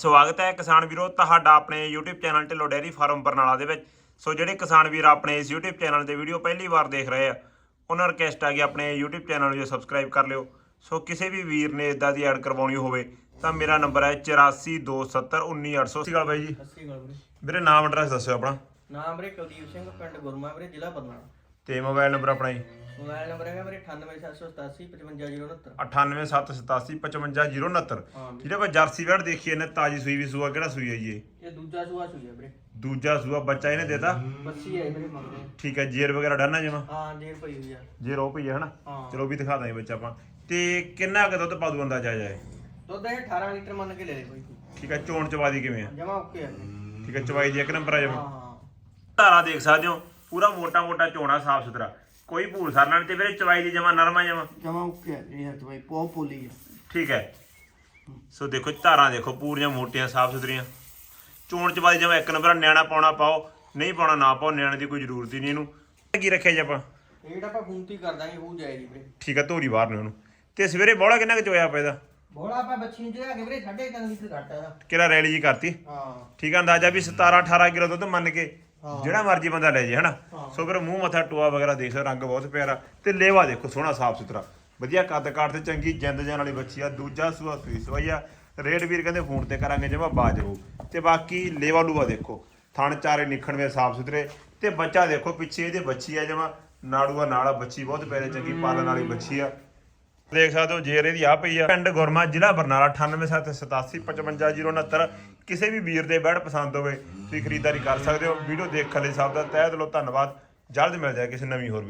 ਸਵਾਗਤ ਹੈ ਕਿਸਾਨ ਵੀਰੋ ਤੁਹਾਡਾ ਆਪਣੇ YouTube channel Dhillon dairy farm Barnala ਦੇ ਵਿੱਚ। ਸੋ ਜਿਹੜੇ ਕਿਸਾਨ ਵੀਰ ਆਪਣੇ ਇਸ YouTube ਚੈਨਲ ਤੇ ਵੀਡੀਓ ਪਹਿਲੀ ਵਾਰ ਦੇਖ ਰਹੇ ਆ ਉਹਨਾਂ ਰਿਕਵੈਸਟ ਆ ਕਿ ਆਪਣੇ YouTube ਚੈਨਲ ਨੂੰ ਸਬਸਕ੍ਰਾਈਬ ਕਰ ਲਿਓ। ਸੋ ਕਿਸੇ ਵੀ ਵੀਰ ਨੇ ਇਦਾਂ ਦੀ ਐਡ ਕਰਵਾਉਣੀ ਹੋਵੇ ਤਾਂ ਮੇਰਾ ਨੰਬਰ ਹੈ 8427191800 ਸਤਿ ਸ਼੍ਰੀ ਅਕਾਲ ਬਾਈ ਜੀ। ਸਤਿ ਸ਼੍ਰੀ ਅਕਾਲ ਵੀਰੇ। ਵੀਰੇ ਨਾਮ ਐਡਰੈਸ ਦੱਸਿਓ ਆਪਣਾ। ਨਾਮ ਵੀਰੇ ਕੁਲਦੀਪ ਸਿੰਘ ਪਿੰਡ ਗੁਰਮਾ ਵੀਰੇ ਜ਼ਿਲ੍ਹਾ ਬਰਨਾਲਾ। ਤੇ ਮੋਬਾਈਲ ਨੰਬਰ ਆਪਣਾ ਜੀ? ਮੋਬਾਈਲ ਨੰਬਰ ਹੈਗਾ ਵੀਰੇ 98787 55069 9877855069 ਹਾਂ ਵੀਰੇ। ਜਰਸੀ ਵੈੜ ਦੇਖੀਏ ਨੇ ਤਾਜੀ ਸੂਈ ਵੀ ਸੂਆ ਕਿਹੜਾ ਸੂਈ ਹੈ ਜੀ ਇਹ? ਇਹ ਦੂਜਾ ਸੂਆ ਸੂਈ ਹੈ ਵੀਰੇ। ਦੂਜਾ ਸੂਆ ਬੱਚਾ ਇਹਨੇ ਦੇਤਾ? ਬੱਸੀ ਹੈ ਵੀਰੇ ਮੰਗਦੇ ਠੀਕ ਹੈ ਜੇਰ ਵਗੈਰਾ ਡਾਨਾ ਜਮਾ? ਹਾਂ ਜੇਰ ਪਈ ਹੋਈ ਆ। ਜੇ ਰੋ ਪਈ ਹੈ ਹਨਾ? ਹਾਂ। ਚਲੋ ਵੀ ਦਿਖਾ ਦਾਂਗੇ ਬੱਚਾ ਆਪਾਂ। ਤੇ ਕਿੰਨਾ ਕੁ ਦੁੱਧ ਪਾ ਦੂ ਅੰਦਾਜ਼ਾ ਜਾਏ ਦੁੱਧ ਇਹ 18 ਲੀਟਰ ਮੰਨ ਕੇ ਲੈ ਲੈ ਕੋਈ ਠੀਕ ਹੈ ਚੋਣ ਚਵਾਦੀ ਕਿਵੇਂ ਆ? ਜਮਾ ਓਕੇ ਆ ਵੀਰੇ। ਠੀਕ ਹੈ ਚਵਾਈ ਦੀ ਇੱਕ ਨੰਬਰ ਆ ਹਾਂ ਜਮਾ ਹਾਂ। ਧਾਰਾ ਦੇਖ ਸਕਦੇ ਹੋ। ਪੂਰਾ ਮੋਟਾ ਮੋਟਾ ਚੋਣਾ ਸਾਫ਼ ਸੁਥਰਾ। ਕੋਈ ਭੂਲ ਸਰਨਾ ਨਹੀਂ ਤੇ ਵੀਰੇ ਚਵਾਈ ਦੀ ਜਮਾ ਨਰਮਾ ਜਮਾ। ਜਮਾ ਓਕੇ ਆ ਵੀਰੇ ਹੱਥ ਬਾਈ ਪੋ ਪੋਲੀ ਆ। ਠੀਕ ਹੈ। ਸੋ ਦੇਖੋ ਧਾਰਾਂ ਦੇਖੋ ਪੂਰੀਆਂ ਮੋਟੀਆਂ ਸਾਫ਼ ਸੁਥਰੀਆਂ। ਚੋਣ ਚਵਾਦੀ ਜਮਾ ਇੱਕ ਨੰਬਰ ਨਿਆਣਾ ਪਾਉਣਾ ਪਾਓ ਨਹੀਂ ਪਾਉਣਾ ਨਾ ਪਾਓ ਨਿਆਣੇ ਦੀ ਕੋਈ ਜ਼ਰੂਰਤ ਹੀ ਨਹੀਂ ਇਹਨੂੰ। ਕੀ ਰੱਖਿਆ ਜੀ ਆਪਾਂ? ਇਹ ਜਿਹੜਾ ਆਪਾਂ ਫੂੰਤੀ ਕਰ ਦਾਂਗੇ ਉਹ ਜਾਏਗੀ ਵੀਰੇ। ਠੀਕ ਹੈ ਧੋਰੀ ਬਾਹਰ ਨੇ ਤੇ ਸਵੇਰੇ ਬੋਲਾ ਕਿੰਨਾ ਕੁ ਚੋਇਆ ਪਿਆ ਇਹਦਾ? ਬੋਲਾ ਆਪਾਂ ਬੱਚੀ ਨੂੰ ਜਿਹੜਾ ਕਿ ਵੀਰੇ 3.5 ਲੀਟਰ ਘੱਟ ਆ ਕਿਹੜਾ ਰੈਲੀ ਜੀ ਕਰਤੀ? ਹਾਂ। ਠੀਕ ਆ ਅੰਦਾਜ਼ਾ ਵੀ 17 18 ਕਿਲੋ ਦੁੱਧ ਮੰਨ ਕੇ ਹਾਂ। ਜਿਹੜਾ ਮਰਜ਼ੀ ਬੰਦਾ ਲੈ ਜੇ ਹਨਾ। ਸੋ ਫਿਰ ਮੂੰਹ ਮੱਥਾ ਟੋਆ ਵਗੈਰਾ ਦੇਖ ਸਕਦੇ ਰੰਗ ਬਹੁਤ ਪਿਆਰਾ ਤੇ ਲੇਵਾ ਦੇਖੋ ਸੋਹਣਾ ਸਾਫ਼ ਸੁਥਰਾ। ਵਧੀਆ ਕੱਦ ਕਾਠ ਤੇ ਚੰਗੀ ਜਿੰਦ ਜਾਨ ਵਾਲੀ ਬੱਚੀ ਆ ਦੂਜਾ ਸੂਆ ਸੂਈ ਸਵਾਈ ਆ। ਰੇਡ ਵੀਰ ਕਹਿੰਦੇ ਫੋਨ ਤੇ ਕਰਾਂਗੇ ਜਮਾ ਬਾਜ ਹੋ ਤੇ ਬਾਕੀ ਲੇਵਾ ਲੂਵਾ ਦੇਖੋ ਥਣ ਚਾਰੇ ਨਿਖਣਵੇਂ ਸਾਫ਼ ਸੁਥਰੇ। ਤੇ ਬੱਚਾ ਦੇਖੋ ਪਿੱਛੇ ਇਹਦੇ ਬੱਚੀ ਆ ਜਮਾ ਨਾੜੂਆ ਨਾਲਾ ਬੱਚੀ ਬਹੁਤ ਪਿਆਰੇ ਚੰਗੀ ਪਾਲਣ ਵਾਲੀ ਬੱਚੀ ਆ। ਦੇਖ ਸਕਦੇ ਹੋ ਜੇਰ ਇਹਦੀ ਆ ਪਈ ਆ, ਪਿੰਡ ਗੁਰਮਾ, ਜ਼ਿਲ੍ਹਾ ਬਰਨਾਲਾ 9878855069 ਕਿਸੇ ਵੀ ਵੀਰ ਦੇ ਬੈਡ ਪਸੰਦ ਹੋਵੇ, ਤੁਸੀਂ ਖਰੀਦਦਾਰੀ ਕਰ ਸਕਦੇ ਹੋ। ਵੀਡੀਓ ਦੇਖਣ ਲਈ ਸਭ ਦਾ ਤਹਿ ਦਿਲੋਂ ਧੰਨਵਾਦ। ਜਲਦ ਮਿਲ ਜਾਏ ਕਿਸੇ ਨਵੀਂ ਹੋਰ ਵੀਡੀਓ